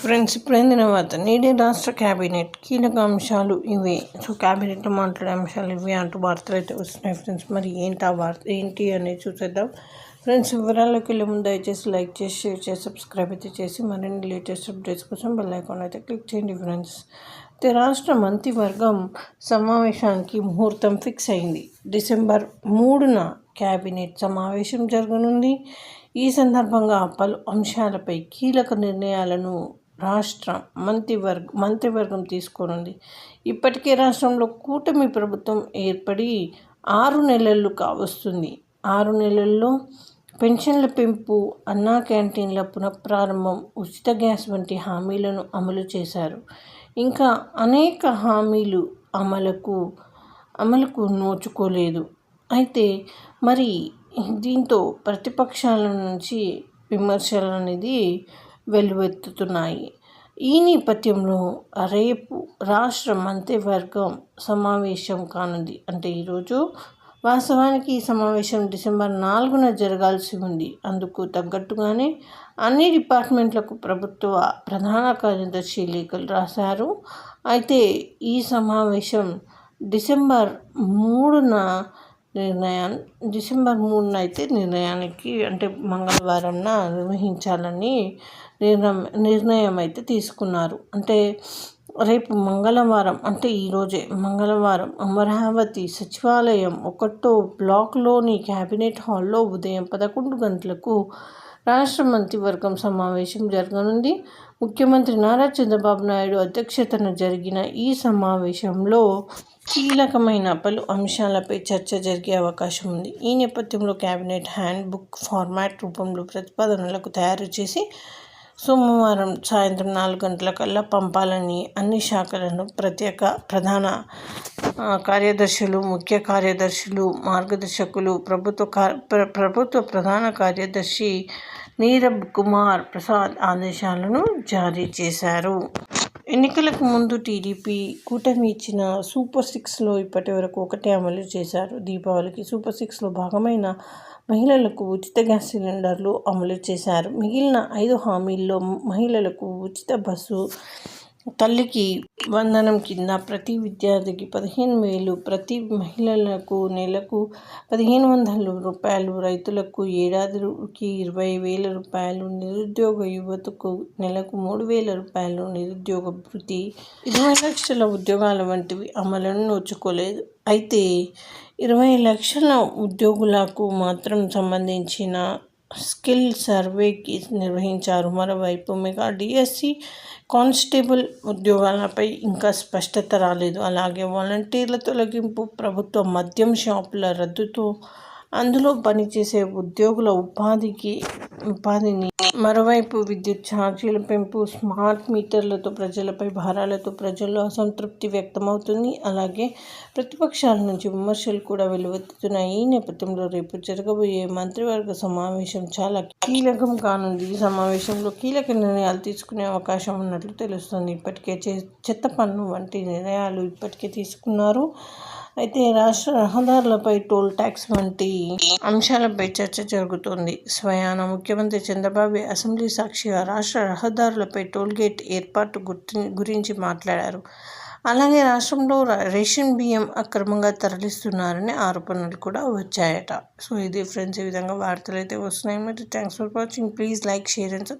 Friends ఇప్పుడైన వార్త. నేడే రాష్ట్ర క్యాబినెట్ కీలక అంశాలు ఇవే. సో క్యాబినెట్లో మాట్లాడే అంశాలు ఇవే అంటూ వార్తలు అయితే వస్తున్నాయి ఫ్రెండ్స్. మరి ఏంటి ఆ వార్త? ఏంటి అనేది చూసేద్దాం. ఫ్రెండ్స్ వివరాల్లోకి వెళ్ళే ముందు దయచేసి లైక్ చేసి షేర్ చేసి సబ్స్క్రైబ్ అయితే చేసి మరిన్ని లేటెస్ట్ అప్డేట్స్ కోసం బెల్ ఐకాన్ అయితే క్లిక్ చేయండి ఫ్రెండ్స్. అయితే రాష్ట్ర మంత్రివర్గం సమావేశానికి ముహూర్తం ఫిక్స్ అయింది. డిసెంబర్ మూడున క్యాబినెట్ సమావేశం జరగనుంది. ఈ సందర్భంగా పలు అంశాలపై కీలక నిర్ణయాలను రాష్ట్ర మంత్రివర్గ మంత్రివర్గం తీసుకోనుంది. ఇప్పటికే రాష్ట్రంలో కూటమి ప్రభుత్వం ఏర్పడి ఆరు నెలలు కావస్తుంది ఆరు నెలల్లో పెన్షన్ల పెంపు అన్నా క్యాంటీన్ల పునఃప్రారంభం ఉచిత గ్యాస్ వంటి హామీలను అమలు చేశారు. ఇంకా అనేక హామీలు అమలుకు అమలుకు నోచుకోలేదు. అయితే మరి దీంతో ప్రతిపక్షాల నుంచి విమర్శలు అనేది వెల్లువెత్తుతున్నాయి ఈ నేపథ్యంలో రేపు రాష్ట్ర మంత్రివర్గం సమావేశం కానుంది. అంటే ఈరోజు వాస్తవానికి ఈ సమావేశం డిసెంబర్ నాలుగున జరగాల్సి ఉంది. అందుకు తగ్గట్టుగానే అన్ని డిపార్ట్మెంట్లకు ప్రభుత్వ ప్రధాన కార్యదర్శి లేఖలు రాశారు. అయితే ఈ సమావేశం డిసెంబర్ మూడున నిర్ణయాన్ని డిసెంబర్ మూడున అయితే నిర్ణయానికి అంటే మంగళవారంన నిర్వహించాలని నిర్ణయం నిర్ణయం అయితే తీసుకున్నారు. అంటే రేపు మంగళవారం అంటే ఈరోజే మంగళవారం అమరావతి సచివాలయం ఒకటో బ్లాక్లోని క్యాబినెట్ హాల్లో ఉదయం పదకొండు గంటలకు రాష్ట్ర మంత్రివర్గం సమావేశం జరగనుంది. ముఖ్యమంత్రి నారా చంద్రబాబు నాయుడు అధ్యక్షతన జరిగిన ఈ సమావేశంలో కీలకమైన పలు అంశాలపై చర్చ జరిగే అవకాశం ఉంది. ఈ నేపథ్యంలో కేబినెట్ హ్యాండ్ బుక్ ఫార్మాట్ రూపంలో ప్రతిపాదనలకు తయారు చేసి సోమవారం సాయంత్రం నాలుగు గంటల కల్లా పంపాలని అన్ని శాఖలను ప్రత్యేక ప్రధాన కార్యదర్శులు ముఖ్య కార్యదర్శులు మార్గదర్శకులు ప్రభుత్వ ప్రభుత్వ ప్రధాన కార్యదర్శి నీరబ్ కుమార్ ప్రసాద్ ఆదేశాలను జారీ చేశారు. ఎన్నికలకు ముందు టీడీపీ కూటమి ఇచ్చిన సూపర్ సిక్స్లో ఇప్పటి వరకు ఒకటే అమలు చేశారు. దీపావళికి సూపర్ సిక్స్లో భాగమైన మహిళలకు ఉచిత గ్యాస్ సిలిండర్లు అమలు చేశారు. మిగిలిన ఐదు హామీల్లో మహిళలకు ఉచిత బస్సు తల్లికి వందనం కింద ప్రతి విద్యార్థికి పదిహేను వేలు ప్రతి మహిళలకు నెలకు పదిహేను వందల రూపాయలు రైతులకు ఏడాదికి ఇరవై వేల రూపాయలు నిరుద్యోగ యువతకు నెలకు మూడు వేల రూపాయలు నిరుద్యోగ భృతి ఇరవై లక్షల ఉద్యోగాల వంటివి అమలును నోచుకోలేదు. అయితే ఇరవై లక్షల ఉద్యోగులకు మాత్రం సంబంధించిన స్కిల్ సర్వేకి నిర్వహించారు. మరోవైపు మెగా డిఎస్సి కానిస్టేబుల్ ఉద్యోగాలపై ఇంకా స్పష్టత రాలేదు. అలాగే వాలంటీర్ల తొలగింపు ప్రభుత్వ మద్యం షాపుల రద్దుతో అందులో పనిచేసే ఉద్యోగుల ఉపాధికి ఉపాధిని మరోవైపు విద్యుత్ ఛార్జీల పెంపు స్మార్ట్ మీటర్లతో ప్రజలపై భారాలతో ప్రజల్లో అసంతృప్తి వ్యక్తమవుతుంది. అలాగే ప్రతిపక్షాల నుంచి విమర్శలు కూడా వెలువెత్తుతున్నాయి. ఈ నేపథ్యంలో రేపు జరగబోయే మంత్రివర్గ సమావేశం చాలా కీలకం కానుంది. ఈ సమావేశంలో కీలక నిర్ణయాలు తీసుకునే అవకాశం ఉన్నట్లు తెలుస్తుంది. ఇప్పటికే చెత్త పన్ను వంటి నిర్ణయాలు ఇప్పటికే తీసుకున్నారు. అయితే రాష్ట్ర రహదారులపై టోల్ ట్యాక్స్ వంటి అంశాలపై చర్చ జరుగుతోంది. స్వయాన ముఖ్యమంత్రి చంద్రబాబు అసెంబ్లీ సాక్షిగా రాష్ట్ర రహదారులపై టోల్ గేట్ ఏర్పాటు గురించి మాట్లాడారు. అలాగే రాష్ట్రంలో రేషన్ బియ్యం అక్రమంగా తరలిస్తున్నారని ఆరోపణలు కూడా వచ్చాయట. సో ఇది ఫ్రెండ్స్ ఈ విధంగా వార్తలు అయితే వస్తున్నాయి. మరి thanks for watching. Please like share and subscribe.